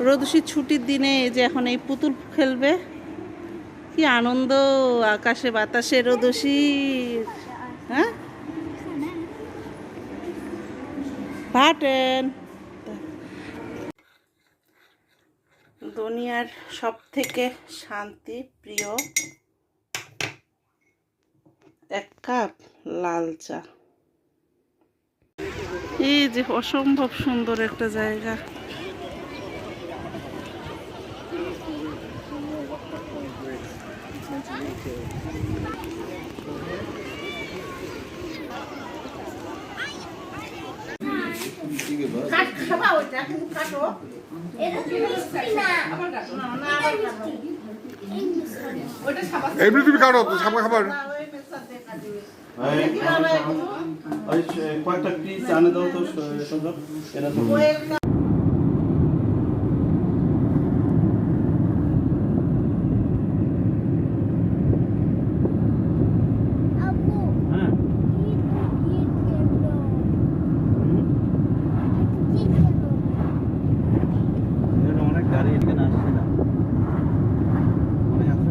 রোদসির ছুটির দিনে যে এখন এই পুতুল খেলবে, কি আনন্দ আকাশে বাতাসে রোদসি হ্যাঁ? ভাটেন। দুনিয়ার সব থেকে শান্তি, প্রিয় এক কাপ লাল চা। এই যে অসম্ভব সুন্দর একটা জায়গা। এমনি তুমি কাটো সামনে খাবার কয়েকটা পিস আনে দাও তো স- সুন্দর এরা তো আপু হ্যাঁ ঈদ ঈদ কেন ঈদ কেন এর অনেক গাড়ি এখানে আসছে না অনেক আছে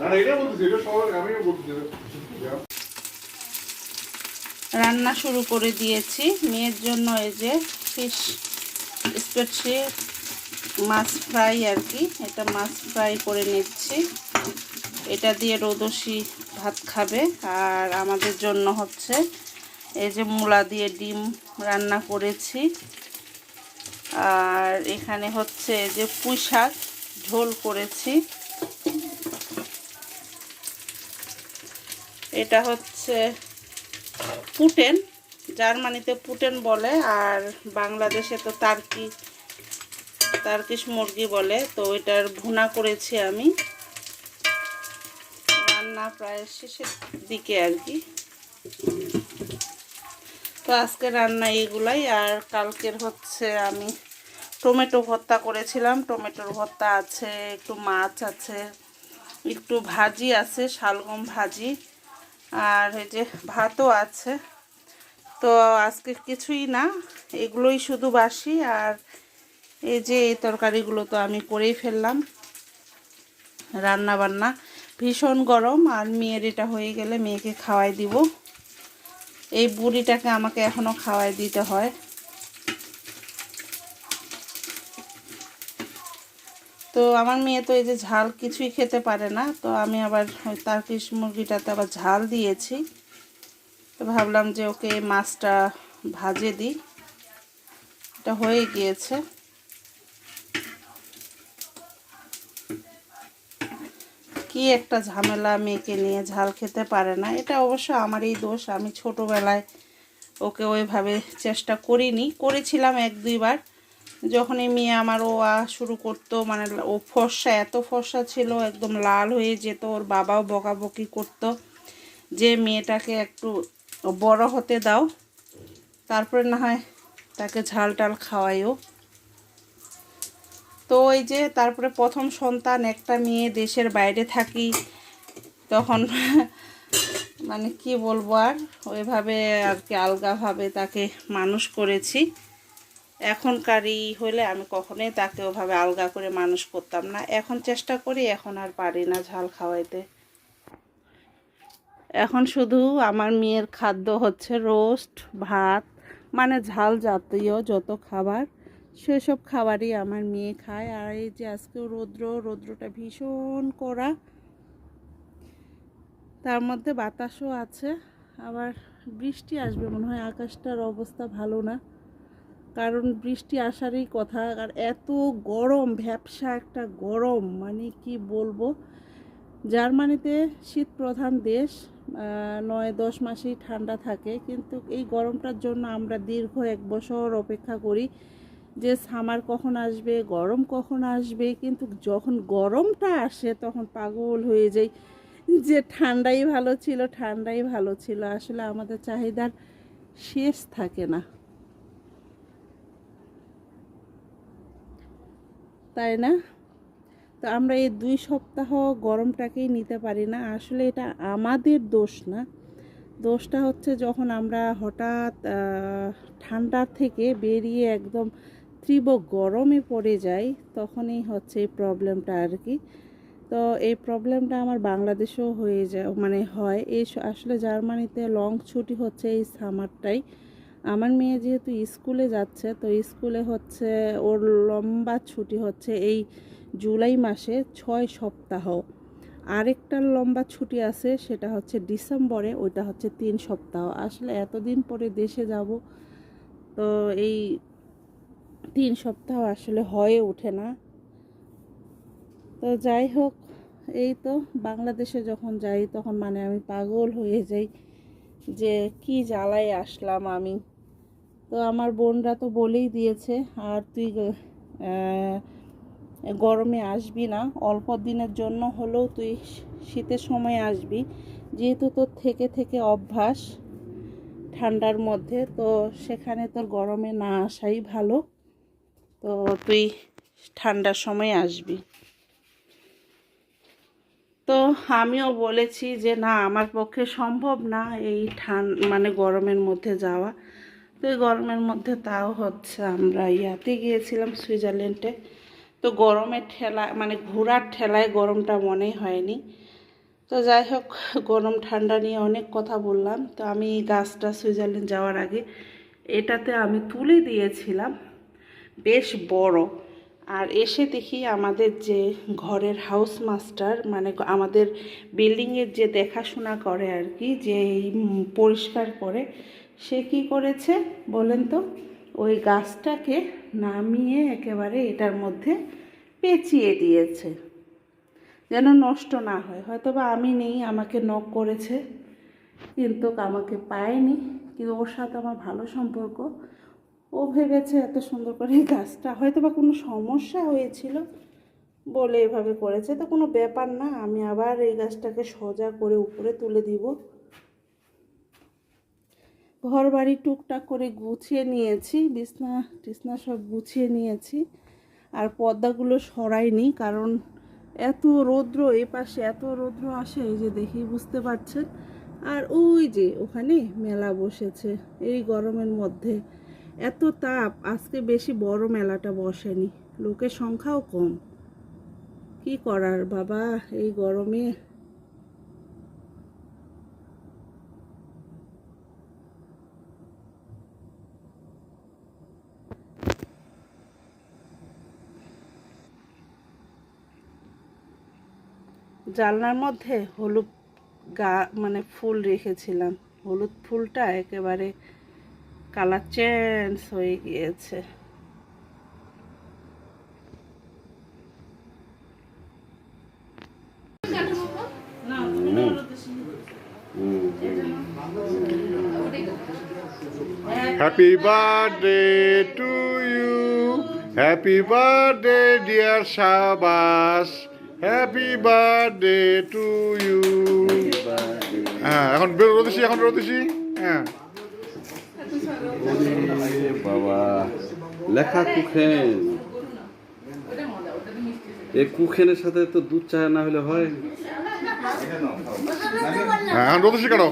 না, এটা বলতেছি, এটা সবার আমিও বলতেছি। রান্না শুরু করে দিয়েছি। মেয়ের জন্য এই যে ফিশ স্পেশাল মাছ ফ্রাই আর কি এটা মাছ ফ্রাই করে নিচ্ছি। এটা দিয়ে রোদসি ভাত খাবে। আর আমাদের জন্য হচ্ছে এই যে মূলা দিয়ে ডিম রান্না করেছি। আর এখানে হচ্ছে এই যে পুঁই শাক ঝোল করেছি। এটা হচ্ছে পুটেন, জার্মানিতে পুটেন বলে, আর বাংলাদেশে তো তার্কি, তার্কিশ মুরগি বলে, তো এটার ভুনা করেছি আমি। রান্না প্রায় শেষের দিকে আর কি। তো আজকে রান্না এগুলাই, আর কালকের হচ্ছে আমি টমেটো ভর্তা করেছিলাম। টমেটোর ভর্তা আছে, একটু মাছ আছে, একটু ভাজি আছে, শালগম ভাজি, আর এই যে ভাতও আছে। তো আজকে কিছুই না, এগুলোই শুধু বাসি, আর এই যে এই তরকারিগুলো তো আমি করেই ফেললাম রান্না বান্না ভীষণ গরম আর মেয়ের এটা হয়ে গেলে মেয়েকে খাওয়াই দিব। এই বুড়িটাকে আমাকে এখনও খাওয়াই দিতে হয়। তো আমার মেয়ে তো এই যে ঝাল কিছুই খেতে পারে না, তো আমি আবার ওই তার্কিশ মুরগিটাতে আবার ঝাল দিয়েছি। তো ভাবলাম যে ওকে মাছটা ভাজে দিই। এটা হয়ে গিয়েছে। কি একটা ঝামেলা মেয়েকে নিয়ে ঝাল খেতে পারে না, এটা অবশ্য আমারই দোষ। আমি ছোটোবেলায় ওকে ওইভাবে চেষ্টা করিনি, করেছিলাম এক দুইবার। যখনই মেয়ে আমার ও আ শুরু করতো মানে ও ফর্সা, এত ফর্সা ছিল, একদম লাল হয়ে যেত, ওর বাবাও বকাবকি করতো যে, মেয়েটাকে একটু বড় হতে দাও, তারপরে না হয় তাকে ঝাল টাল খাওয়াইও তো ওই যে তারপরে প্রথম সন্তান একটা মেয়ে দেশের বাইরে থাকি, তখন মানে কি বলব আর, ওইভাবে আর কি আলগাভাবে তাকে মানুষ করেছি। এখনকারই হলে আমি কখনোই তাকে ওভাবে আলগা করে মানুষ করতাম না। এখন চেষ্টা করি, এখন আর পারি না ঝাল খাওয়াইতে। এখন শুধু আমার মেয়ের খাদ্য হচ্ছে রোস্ট, ভাত মানে ঝাল জাতীয় যত খাবার। সেসব খাবারই আমার মেয়ে খায়। আর এই যে আজকেও রৌদ্র, রৌদ্রটা ভীষণ কড়া। তার মধ্যে বাতাসও আছে। আবার বৃষ্টি আসবে মনে হয়, আকাশটার অবস্থা ভালো না। কারণ বৃষ্টি আসারই কথা। আর এত গরম, ভ্যাবসা একটা গরম মানে কি বলব? জার্মানিতে শীত প্রধান দেশ নয়, দশ মাসেই ঠান্ডা থাকে। কিন্তু এই গরমটার জন্য আমরা দীর্ঘ এক বছর অপেক্ষা করি। যে সামার কখন আসবে, গরম কখন আসবে, কিন্তু যখন গরমটা আসে তখন পাগল হয়ে যাই যে ঠান্ডাই ভালো ছিল, ঠান্ডাই ভালো ছিল। আসলে আমাদের চাহিদার শেষ থাকে না। তাই না? তো আমরা এই দুই সপ্তাহ গরমটাকেই নিতে পারি না। আসলে এটা আমাদের দোষ না। দোষটা হচ্ছে যখন আমরা হঠাৎ ঠান্ডার থেকে বেরিয়ে একদম তীব্র গরমে পড়ে যাই তখনই হচ্ছে এই প্রবলেমটা আর কি। তো এই প্রবলেমটা আমার বাংলাদেশেও হয়ে যায় মানে হয়। এই আসলে জার্মানিতে লং ছুটি হচ্ছে এই সামারটাই আমার মেয়ে যেহেতু স্কুলে যাচ্ছে, তো স্কুলে হচ্ছে ওর লম্বা ছুটি হচ্ছে এই জুলাই মাসে ছয় সপ্তাহ। আরেকটা লম্বা ছুটি আছে, সেটা হচ্ছে ডিসেম্বরে, ওইটা হচ্ছে তিন সপ্তাহ। আসলে এতদিন পরে দেশে যাব, তো এই তিন সপ্তাহ আসলে হয়ে ওঠে না। তো যাই হোক, এই তো বাংলাদেশে যখন যাই তখন মানে আমি পাগল হয়ে যাই যে কি জ্বালায় আসলাম আমি। তো আমার বোনরা তো বলেই দিয়েছে, আর তুই গরমে আসবি না, অল্প দিনের জন্য হলেও তুই শীতের সময় আসবি। যেহেতু তোর থেকে থেকে অভ্যাস ঠান্ডার মধ্যে, তো সেখানে তোর গরমে না আসাই ভালো। তো তুই ঠান্ডার সময় আসবি। তো আমিও বলেছি যে, না, আমার পক্ষে সম্ভব না এই ঠান মানে গরমের মধ্যে যাওয়া। তো এই গরমের মধ্যে তাও হচ্ছে আমরা ইয়াতে গিয়েছিলাম সুইজারল্যান্ডে। তো গরমের ঠেলা মানে ঘোরার ঠেলায় গরমটা মনেই হয়নি। তো যাই হোক, গরম ঠান্ডা নিয়ে অনেক কথা বললাম। তো আমি গাছটা সুইজারল্যান্ড যাওয়ার আগে এটাতে আমি তুলে দিয়েছিলাম। বেশ বড়। আর এসে দেখি আমাদের যে ঘরের হাউস মাস্টার মানে আমাদের বিল্ডিংয়ের যে দেখাশোনা করে আর কি, যে পরিষ্কার করে, সে কি করেছে বলেন তো? ওই গাছটাকে নামিয়ে একেবারে এটার মধ্যে পেঁচিয়ে দিয়েছে। যেন নষ্ট না হয়। হয়তো বা আমি নেই, আমাকে নক করেছে, কিন্তু আমাকে পায়নি, কিন্তু ওর সাথে আমার ভালো সম্পর্ক। ও ভেবেছে এত সুন্দর করে গাছটা। হয়তো বা কোনো সমস্যা হয়েছিল বলে এভাবে করেছে। তো কোনো ব্যাপার না, আমি আবার এই গাছটাকে সোজা করে উপরে তুলে দিব। ঘর বাড়ি টুকটাক করে গুছিয়ে নিয়েছি, বিছনা টিছনা সব গুছিয়ে নিয়েছি। আর পর্দাগুলো সরাইনি, কারণ এত রৌদ্র এ পাশে এত রৌদ্র আসে, এই যে দেখেই বুঝতে পারছেন। আর ওই যে ওখানে মেলা বসেছে, এই গরমের মধ্যে। এত তাপ, আজকে বেশি বড় মেলাটা বসেনি। লোকের সংখ্যাও কম। কি করার বাবা, এই গরমে? জানলার মধ্যে হলুদ গা মানে ফুল রেখেছিলাম। হলুদ ফুলটা একেবারে কালার চেঞ্জ হয়ে গিয়েছে Happy birthday to you. Happy birthday, dear Shabas. Happy birthday to you. হ্যাঁ এখন বেরোতেছি এখন বেরোতেছি হ্যাঁ বাবা লেখা কুখেন। এই কুখেনের সাথে তো দুধ চা না হলে হয়। হ্যাঁ কাটো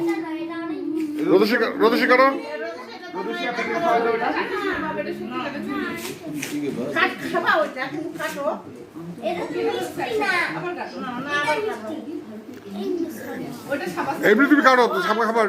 এটা তো মিষ্টি না এই মিষ্টি। এমনি তুমি কাটো সামনে খাবার।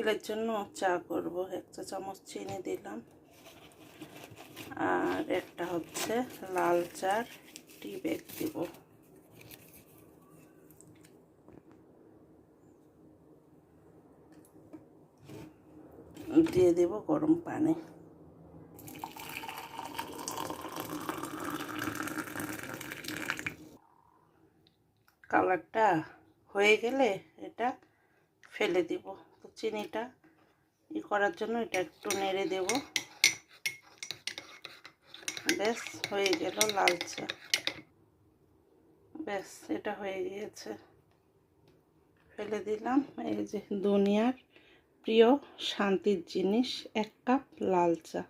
বিকেলের জন্য চা করব। এক চা চামচ চিনি দিলাম। আর একটা হচ্ছে লাল চার টি ব্যাগ দিব। দিয়ে দেব গরম পানি। কালারটা হয়ে গেলে এটা ফেলে দিব। তো চিনিটা ই করার জন্য এটা একটু নেড়ে দেব। ব্যাস হয়ে গেল লালচে। ব্যাস এটা হয়ে গিয়েছে। ফেলে দিলাম। এই যে দুনিয়ার প্রিয় শান্তির জিনিস, এক কাপ লাল চা।